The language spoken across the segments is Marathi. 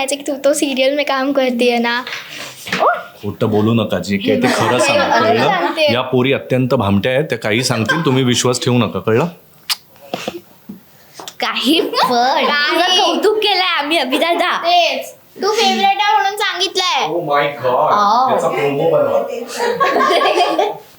म्हणायचे की तू तो सिरियल में काम करते ना? खोटं बोलू नका जे काय ते खरं सांगा कळलं. या पोरी अत्यंत भामट्या आहेत त्या काही सांगतील तुम्ही विश्वास ठेवू नका कळलं? काही पण. तुझं कौतुक केलंय आम्ही अभिदादा. तेच. तू फेवरेट आहे म्हणून सांगितलंय.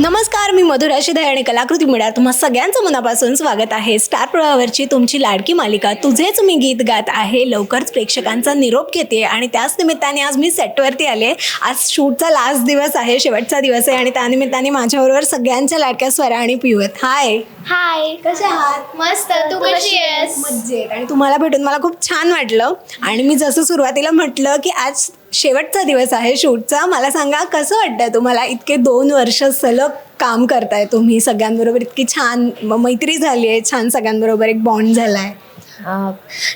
नमस्कार मी मधुरा शिधाय आणि कलाकृती मिळा तुम्हा सगळ्यांचं मनापासून स्वागत आहे. स्टार प्रवाहावरची तुमची लाडकी मालिका तुझेच मी गीत गात आहे. लवकरच प्रेक्षकांचा निरोप घेते आणि त्याच निमित्ताने आज मी सेटवरती आले आज शूटचा लास्ट दिवस आहे शेवटचा दिवस आहे आणि त्यानिमित्ताने माझ्याबरोबर सगळ्यांच्या लाडक्या स्वरा आणि आहेत हाय हाय कसे आहात? मस्त. तू कशी आहेस? मज्जेत. आणि तुम्हाला भेटून मला खूप छान वाटलं. आणि मी जसं सुरुवातीला म्हटलं की आज शेवटचा दिवस आहे शूटचा. मला सांगा कसं वाटतंय तुम्हाला? इतके दोन वर्ष सलग काम करताय तुम्ही सगळ्यांबरोबर. इतकी छान मैत्री झाली आहे छान सगळ्यांबरोबर एक बॉन्ड झालाय. अं,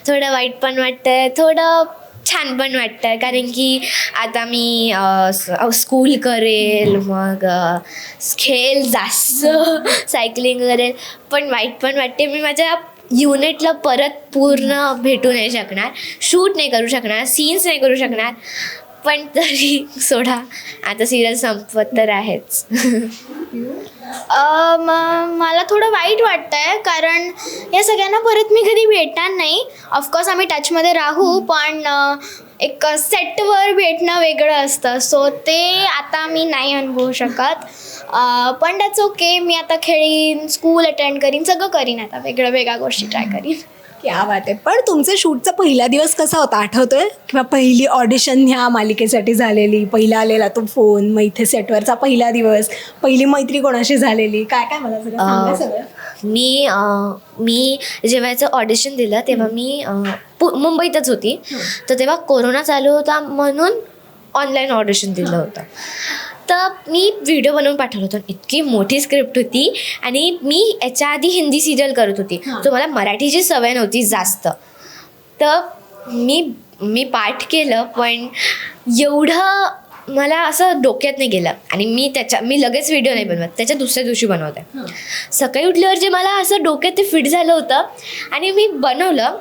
थोडं वाईट पण वाटतंय थोडं छान पण वाटतं कारण की आता मी स्कूल करेल मग खेळ जास्त सायकलिंग करेल पण वाईट पण वाटते. मी माझ्या युनिटला परत पूर्ण भेटू नाही शकणार. शूट नाही करू शकणार. सीन्स नाही करू शकणार. पण तरी सोडा. आता सिरियल संपत तर आहेच. अ, म- मला थोडं वाईट वाटतंय कारण या सगळ्यांना परत मी कधी भेटणार नाही. ऑफकोर्स आम्ही टचमध्ये राहू पण अ, एक सेटवर भेटणं वेगळं असतं. सो ते आता मी नाही अनुभवू शकत. अ, पण त्याच ओके मी आता खेळीन स्कूल अटेंड करीन सगळं करीन आता. वेगळ्या वेगळ्या गोष्टी ट्राय करीन. क्या बात आहे. पण तुमचा शूटचा पहिला दिवस कसा होता? आठवतोय? किंवा पहिली ऑडिशन ह्या मालिकेसाठी झालेली पहिला आलेला तो फोन मग इथे सेटवरचा पहिला दिवस पहिली मैत्री कोणाशी झालेली? काय काय मला सगळं सांगा अं, सगळं. मी अं, मी जेव्हा याचं ऑडिशन दिलं तेव्हा मी अं, पु मुंबईतच होती. तर तेव्हा कोरोना चालू होता म्हणून ऑनलाईन ऑडिशन दिलं होतं. तर मी व्हिडिओ बनवून पाठवलं होतं. इतकी मोठी स्क्रिप्ट होती आणि मी याच्या आधी हिंदी सिरियल करत होती. तर मला मराठीची सवय नव्हती जास्त. तर मी मी पाठ केलं पण एवढं मला असं डोक्यात नाही गेलं. आणि मी त्याच्या मी लगेच व्हिडिओ नाही बनवत. त्याच्या दुसऱ्या दिवशी बनवते. सकाळी उठल्यावर जे मला असं डोक्यात ते फिट झालं होतं. आणि मी बनवलं.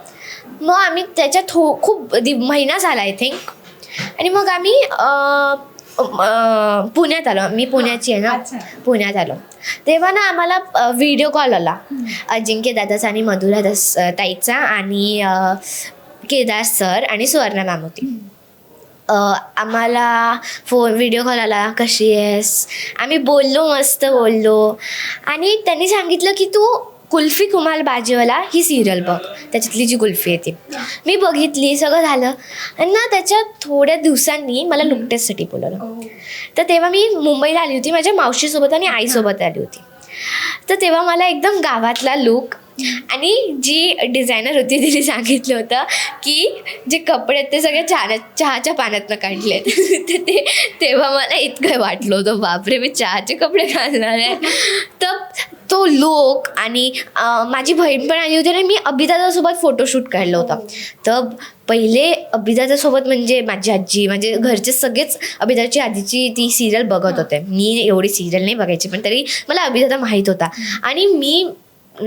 मग आम्ही त्याच्यात हो खूप दि महिना झाला आय थिंक आणि मग आम्ही पुण्यात आलो. मी पुण्याची आहे ना. पुण्यात आलो. तेव्हा ना आम्हाला व्हिडिओ कॉल आला. अजिंक्य दादाचा आणि मधुरा दास ताईचा आणि केदार सर आणि सुवर्णा मॅम होती. आम्हाला फोन व्हिडिओ कॉल आला. कशी आहेस? आम्ही बोललो मस्त बोललो. आणि त्यांनी सांगितलं की तू कुल्फी कुमाल बाजीवाला ही सिरियल बघ. त्याच्यातली जी कुल्फी आहे ती. मी बघितली सगळं झालं. आणि ना त्याच्या थोड्या दिवसांनी मला लुकटेससाठी बोलवलं. तर तेव्हा मी मुंबईला आली होती माझ्या मावशीसोबत आणि आईसोबत आली होती. तर तेव्हा मला एकदम गावातला लुक आणि जी डिझायनर होती तिने सांगितलं होतं की जे कपडे आहेत ते सगळे चहा चहाच्या पाण्यातनं काढले तर ते तेव्हा मला इतकं वाटलं होतं बापरे मी चहाचे कपडे घालणार आहे. तर तो लुक आणि माझी बहीण पण आली होती आणि मी अभिदादासोबत फोटोशूट काढलं होतं. तर पहिले अभिदादासोबत म्हणजे माझी आजी म्हणजे घरचे सगळेच अभिदाची आधीची ती सिरियल बघत होते. मी एवढी सिरियल नाही बघायची पण तरी मला अभिदादा माहीत होता. आणि मी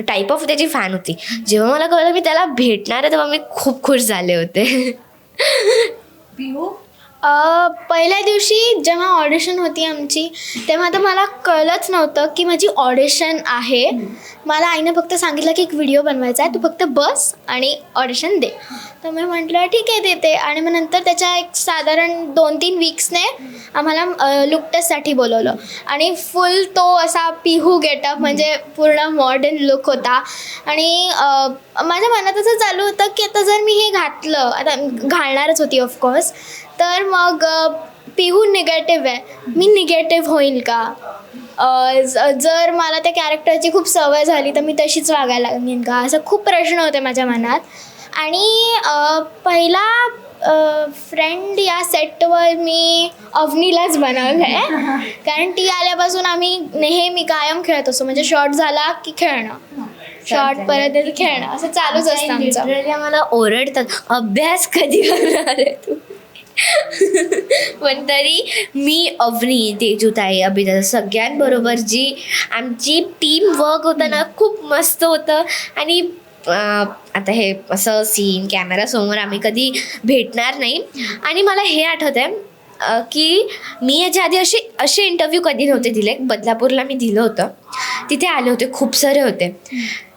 टाईप ऑफ त्याची फॅन होती. जेव्हा मला कळलं मी त्याला भेटणार आहे तेव्हा मी खूप खुश झाले होते. पहिल्या दिवशी जेव्हा ऑडिशन होती आमची तेव्हा तर मला कळलंच नव्हतं की माझी ऑडिशन आहे. मला आईने फक्त सांगितलं की एक व्हिडिओ बनवायचा आहे तू फक्त बस आणि ऑडिशन दे. तर मी म्हटलं ठीक आहे देते. आणि मग नंतर त्याच्या एक साधारण दोन तीन वीक्सने आम्हाला लुक टेस्टसाठी बोलवलं. आणि फुल तो असा पिहू गेटअप म्हणजे पूर्ण मॉडर्न लुक होता. आणि माझ्या मनात असं चालू होतं की आता जर मी हे घातलं आता घालणारच होती ऑफकोर्स तर मग पिहू निगेटिव्ह आहे. मी निगेटिव्ह होईल का? जर मला त्या कॅरेक्टरची खूप सवय झाली तर मी तशीच वागायला लागेन का? असं खूप प्रश्न होते माझ्या मनात. आणि पहिला फ्रेंड या सेटवर मी अवनीलाच बनवलं आहे कारण ती आल्यापासून आम्ही नेहमी कायम खेळत असतो. म्हणजे शॉर्ट झाला की खेळणं. शॉर्ट परत खेळणं. असं चालूच असतं आमचं. आम्हाला ओरडतात अभ्यास कधी करणार आहे तू? पण तरी मी अवनी तेजूताई अभिदा सगळ्यांबरोबर जी आमची टीम वर्क होतं ना खूप मस्त होतं. आणि आता हे असं सीन कॅमेरासमोर आम्ही कधी भेटणार नाही. आणि मला हे आठवत आहे की मी याच्या आधी असे असे इंटरव्ह्यू कधी नव्हते दिले. बदलापूरला मी दिलं होतं. तिथे आले होते खूप सारे होते.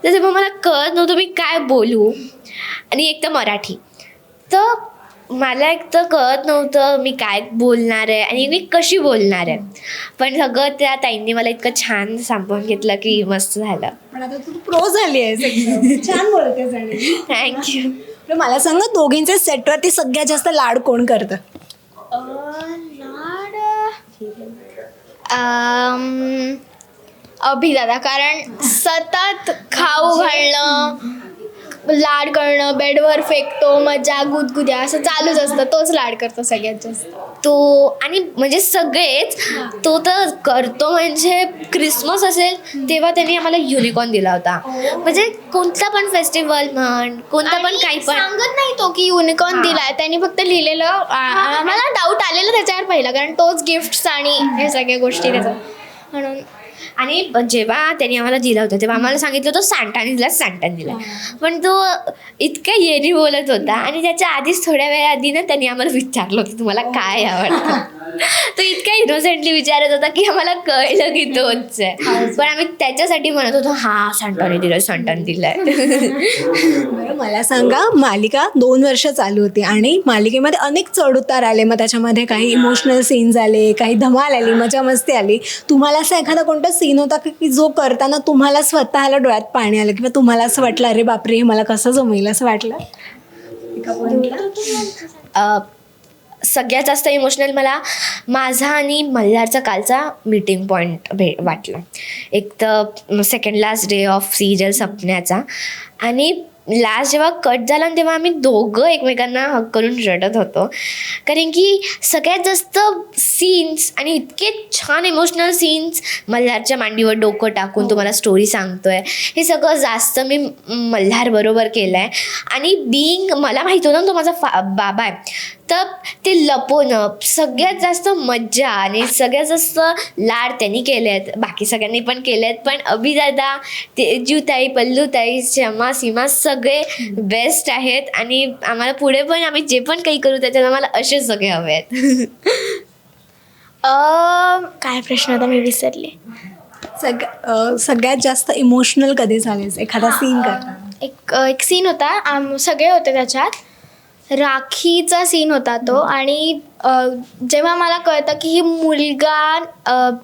तर तेव्हा मला कळत नव्हतं मी काय बोलू. आणि एक तर मराठी. तर मला एक तर कळत नव्हतं मी काय बोलणार आहे आणि मी कशी बोलणार आहे. पण सगळं त्या ताईंनी मला इतकं छान सांभाळून घेतलं की मस्त झालं. पण आता तू प्रो झाली आहेस एकदम. छान बोलतेस आणि. थँक्यू तर मला सांगा दोघींचे सेटवरती सगळ्यात जास्त लाड कोण करतं? लाड अभिदादा. कारण सतत खाऊ घालणं लाड करणं बेडवर फेकतो मजा गुदगुद्या असं चालूच असतं. तोच लाड करतो सगळ्यात जास्त. तो आणि म्हणजे सगळेच तो तर करतो. म्हणजे क्रिसमस असेल तेव्हा त्यांनी आम्हाला युनिकॉर्न दिला होता. म्हणजे कोणता पण फेस्टिवल म्हण कोणता पण काही पण. सांगत नाही तो की युनिकॉर्न दिलाय. त्यांनी फक्त लिहिलेलं आ- आम्हाला डाऊट आलेलं त्याच्यावर पहिलं. कारण तोच गिफ्ट आणि हे सगळ्या गोष्टी त्याचं. आणि जेव्हा त्यांनी आम्हाला दिला होता तेव्हा आम्हाला सांगितलं होतं सांटाने दिला सांटाने दिला. पण तो इतका येरी बोलत होता आणि त्याच्या आधीच थोड्या वेळा आधी ना त्यांनी आम्हाला विचारलं होतं तुम्हाला काय आवडतं? तो इतका इनोसेंटली विचारत होता की आम्हाला कळलं की तोच आहे. पण आम्ही त्याच्यासाठी म्हणत होतो हा सांटाने दिलाय सांटाने दिलाय. बरं मला सांगा मालिका दोन वर्ष चालू होती आणि मालिकेमध्ये अनेक चढउतार आले. मग त्याच्यामध्ये काही इमोशनल सीन्स आले काही धमाल आली मजा मस्ती आली. तुम्हाला असा एखादा कोणता सीन होता की की जो करताना तुम्हाला स्वतःला डोळ्यात पाणी आलं किंवा तुम्हाला असं वाटलं अरे बापरे हे मला कसं जमेल? असं वाटलं? एका पॉईंटला सगळ्यात जास्त इमोशनल मला माझा आणि मल्हारचा कालचा मीटिंग पॉईंट भे वाटला. एक तर second last day of serial संपण्याचा. आणि लास्ट जेव्हा कट झाला ना तेव्हा आम्ही दोघं एकमेकांना हक करून रडत होतो. कारण की सगळ्यात जास्त सीन्स आणि इतके छान इमोशनल सीन्स मल्हारच्या मांडीवर डोकं टाकून तुम्हाला स्टोरी सांगतोय. हे सगळं जास्त मी मल्हार बरोबर केलं आहे आणि बिईंग मला माहिती होतं ना तो माझा फा बाबा आहे. तर ते लपवणं सगळ्यात जास्त मज्जा आणि सगळ्यात जास्त लाड त्यांनी केले आहेत बाकी सगळ्यांनी पण केले आहेत पण अभिदादा तेजूताई पल्लूताई क्षमा सीमा सगळे बेस्ट आहेत आणि आम्हाला पुढे पण आम्ही जे पण काही करू त्याच्यात आम्हाला असे सगळे हवे आहेत. काय प्रश्न होता मी विसरले. सग अं, सगळ्यात जास्त इमोशनल कधी झालेस? एखादा सीन करता एक एक सीन होता. आम सगळे होते त्याच्यात. राखीचा सीन होता तो आणि जेव्हा मला कळतं की ही मुलगा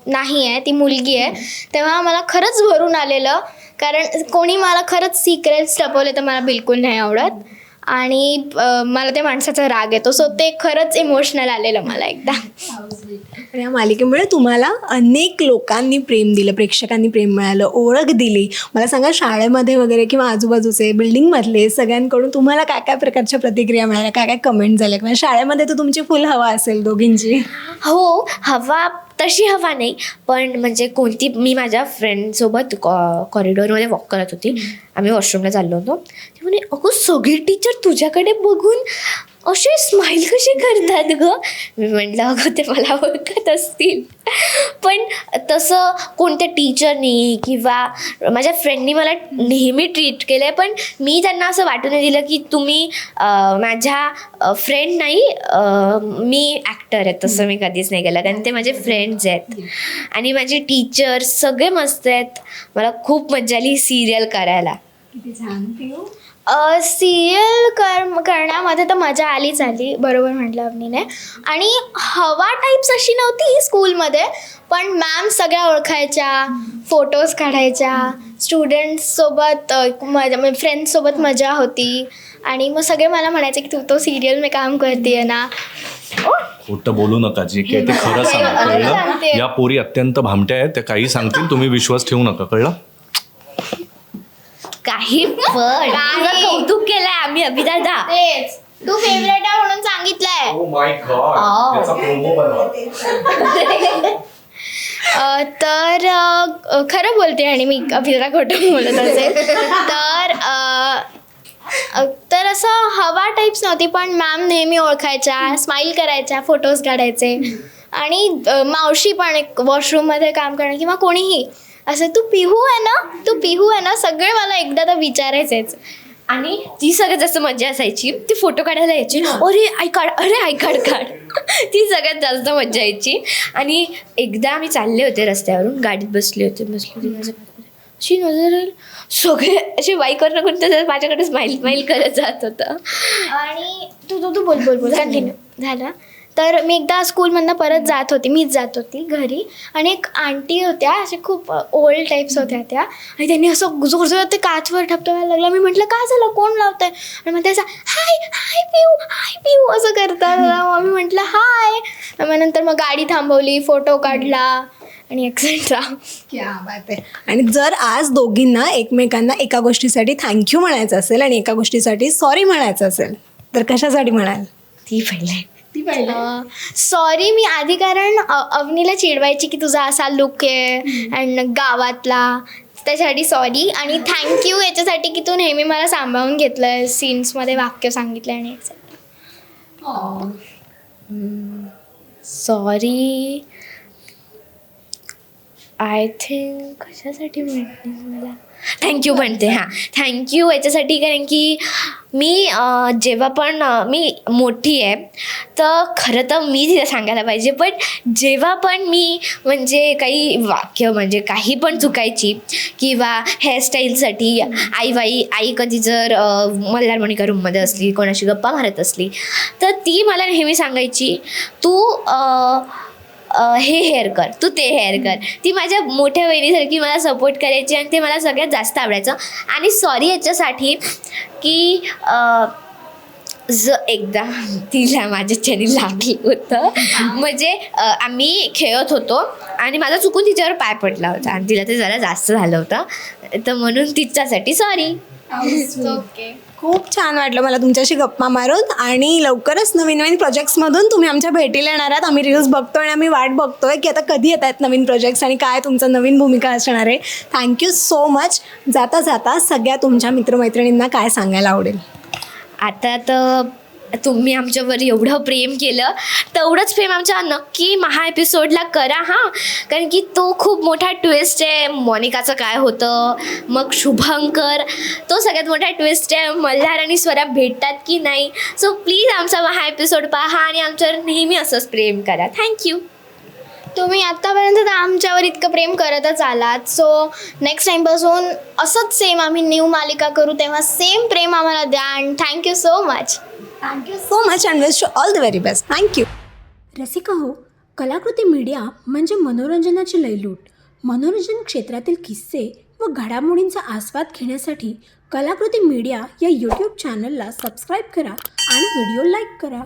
नाही आहे ती मुलगी आहे तेव्हा मला खरंच भरून आलेलं. कारण कोणी मला खरंच सिक्रेट्स लपवले तर मला बिलकुल नाही आवडत. आणि मला त्या माणसाचा राग येतो. सो ते खरंच इमोशनल आलेलं मला एकदा. तर या मालिकेमुळे तुम्हाला अनेक लोकांनी प्रेम दिलं प्रेक्षकांनी प्रेम मिळालं ओळख दिली. मला सांगा शाळेमध्ये वगैरे किंवा आजूबाजूचे बिल्डिंगमधले सगळ्यांकडून तुम्हाला काय काय प्रकारच्या प्रतिक्रिया मिळाल्या? काय काय कमेंट झाल्या? किंवा शाळेमध्ये तर तुमची फुल हवा असेल दोघींची. हो हवा तशी हवा नाही. पण म्हणजे कोणती मी माझ्या फ्रेंडसोबत कॉ कॉरिडॉरमध्ये वॉक करत होती. आम्ही वॉशरूमला चाललो होतो. ते म्हणे अगो सगळी टीचर तुझ्याकडे बघून असे स्माईल कसे करतात ग? मी म्हटलं अगं ते मला ओळखत असतील. पण तसं कोणत्या टीचरनी किंवा माझ्या फ्रेंडनी मला नेहमी ट्रीट केलं आहे पण मी त्यांना असं वाटून नाही दिलं की तुम्ही माझ्या फ्रेंड नाही मी ॲक्टर आहे. तसं मी कधीच नाही केलं कारण ते माझे फ्रेंड्स आहेत. आणि माझे टीचर्स सगळे मस्त आहेत. मला खूप मजा आली सिरियल करायला. किती छान सिरियल कर करण्यामध्ये तर मजा आलीच आली बरोबर म्हटलं अवनीने. आणि हवा टाईप्स अशी नव्हती स्कूलमध्ये पण मॅम सगळ्या ओळखायच्या फोटोज काढायच्या स्टुडंट्ससोबत मजा म्हणजे फ्रेंड्ससोबत मजा होती. आणि मग सगळे मला म्हणायचे की तू तो सिरियल में काम करते ना. खोटं बोलू नका जे काय ते खरं सांगा कळलं. या पोरी अत्यंत भामट्या आहेत त्या काही सांगतील तुम्ही विश्वास ठेवू नका कळलं? काही पण तुझं कौतुक केलंय आम्ही अभिदादा. तेच. तू फेवरेट आहे म्हणून सांगितलंय. अ, तर अ, खरं बोलते आणि मी अभिनेता खोटं बोलत असेल. तर अ, अ, तर असं हवा टाईप्स नव्हती पण मॅम नेहमी ओळखायच्या स्माईल करायच्या फोटोज काढायचे. आणि अ, मावशी पण एक वॉशरूममध्ये काम करणं किंवा कोणीही. असं तू पिहू आहे ना तू पिहू आहे ना सगळे मला एकदा तर विचारायचेच. आणि ती सगळ्यात जास्त मजा असायची. ती फोटो काढायला यायची. अरे आय कार्ड अरे आय कार्ड काढ. ती सगळ्यात जास्त मजा यायची. आणि एकदा आम्ही चालले होते रस्त्यावरून गाडीत बसले होते बसले होते. माझ्या. अशी नजर येईल. सगळे असे बाईकवरनं कोण तर माझ्याकडे स्माईल स्माईल करत जात होतं. आणि तू तू तू बोल बोल बोल. झालं. तर मी एकदा स्कूलमधनं परत जात होती मीच जात होती घरी. आणि एक आंटी होत्या असे खूप ओल्ड टाईप्स होत्या त्या. आणि त्यांनी असं जोरजोरात ते काचवर ठपटवायला लागलं. मी म्हटलं काय झालं? कोण लावतंय? आणि मग ते असं हाय हाय पिऊ हाय पिऊ असं करतात. मग मी म्हटलं हाय. मग नंतर मग गाडी थांबवली फोटो काढला आणि एक्सेट्रा क्या बात आहे. आणि जर आज दोघींना एकमेकांना एका गोष्टीसाठी थँक्यू म्हणायचं असेल आणि एका गोष्टीसाठी सॉरी म्हणायचं असेल तर कशासाठी म्हणाल? ती पहिले ती पहिलं? सॉरी मी आधी कारण अ, अवनीला चिडवायची की तुझा असा लुक आहे अँड गावातला. त्याच्यासाठी सॉरी आणि थँक्यू याच्यासाठी की तू नेहमी मला सांभाळून घेतलं सीन्समध्ये वाक्य सांगितलं आणि. सॉरी आय थिंक कशासाठी म्हणते मला? थँक्यू म्हणते हां. थँक्यू याच्यासाठी कारण की मी जेव्हा पण मी मोठी आहे तर खरं तर मी तिला सांगायला पाहिजे. पण जेव्हा पण मी म्हणजे काही वाक्य म्हणजे काही पण चुकायची किंवा हेअरस्टाईलसाठी आई बाई आई कधी जर मल्हारमणिका रूममध्ये असली कोणाशी गप्पा मारत असली तर ती मला नेहमी सांगायची तू हे हेअर कर तू ते हेअर कर. ती माझ्या मोठ्या बहिणीसारखी मला सपोर्ट करायची आणि ते मला सगळ्यात जास्त आवडायचं. आणि सॉरी याच्यासाठी की अ, ज एकदा तिला माझ्याच्याने लागलं होतं. म्हणजे आम्ही खेळत होतो आणि माझा चुकून तिच्यावर पाय पडला होता आणि तिला ते जरा जास्त झालं होतं. तर म्हणून तिच्यासाठी सॉरी ओके खूप छान वाटलं मला तुमच्याशी गप्पा मारून आणि लवकरच नवीन नवीन प्रोजेक्ट्समधून तुम्ही आमच्या भेटीला येणार आहात. आम्ही रील्स बघतोय आणि आम्ही वाट बघतोय की आता कधी येत आहेत नवीन प्रोजेक्ट्स आणि काय तुमचं नवीन भूमिका असणार आहे. थँक्यू सो मच जाता जाता सगळ्या तुमच्या मित्रमैत्रिणींना काय सांगायला आवडेल? आता तर तुम्ही आमच्यावर एवढं प्रेम केलं तेवढंच प्रेम आमच्या नक्की महा एपिसोडला करा हां. कारण की तो खूप मोठा ट्विस्ट आहे. मोनिकाचं काय होतं मग शुभंकर तो सगळ्यात मोठा ट्विस्ट आहे. मल्हार आणि स्वरा भेटतात की नाही? सो प्लीज आमचा महा एपिसोड पहा आणि आमच्यावर नेहमी असंच प्रेम करा. थँक्यू तुम्ही आत्तापर्यंत तर आमच्यावर इतकं प्रेम करतच आलात. सो नेक्स्ट टाईमपासून असंच सेम आम्ही न्यू मालिका करू तेव्हा सेम प्रेम आम्हाला द्या. And thank you so much thank you so much and wish you all the very best thank you Rasika हो कलाकृती मीडिया म्हणजे मनोरंजनाची लयलूट. मनोरंजन क्षेत्रातील किस्से व घडामोडींचा आस्वाद घेण्यासाठी कलाकृती मीडिया या यूट्यूब चॅनलला सबस्क्राईब करा आणि व्हिडिओ लाईक करा.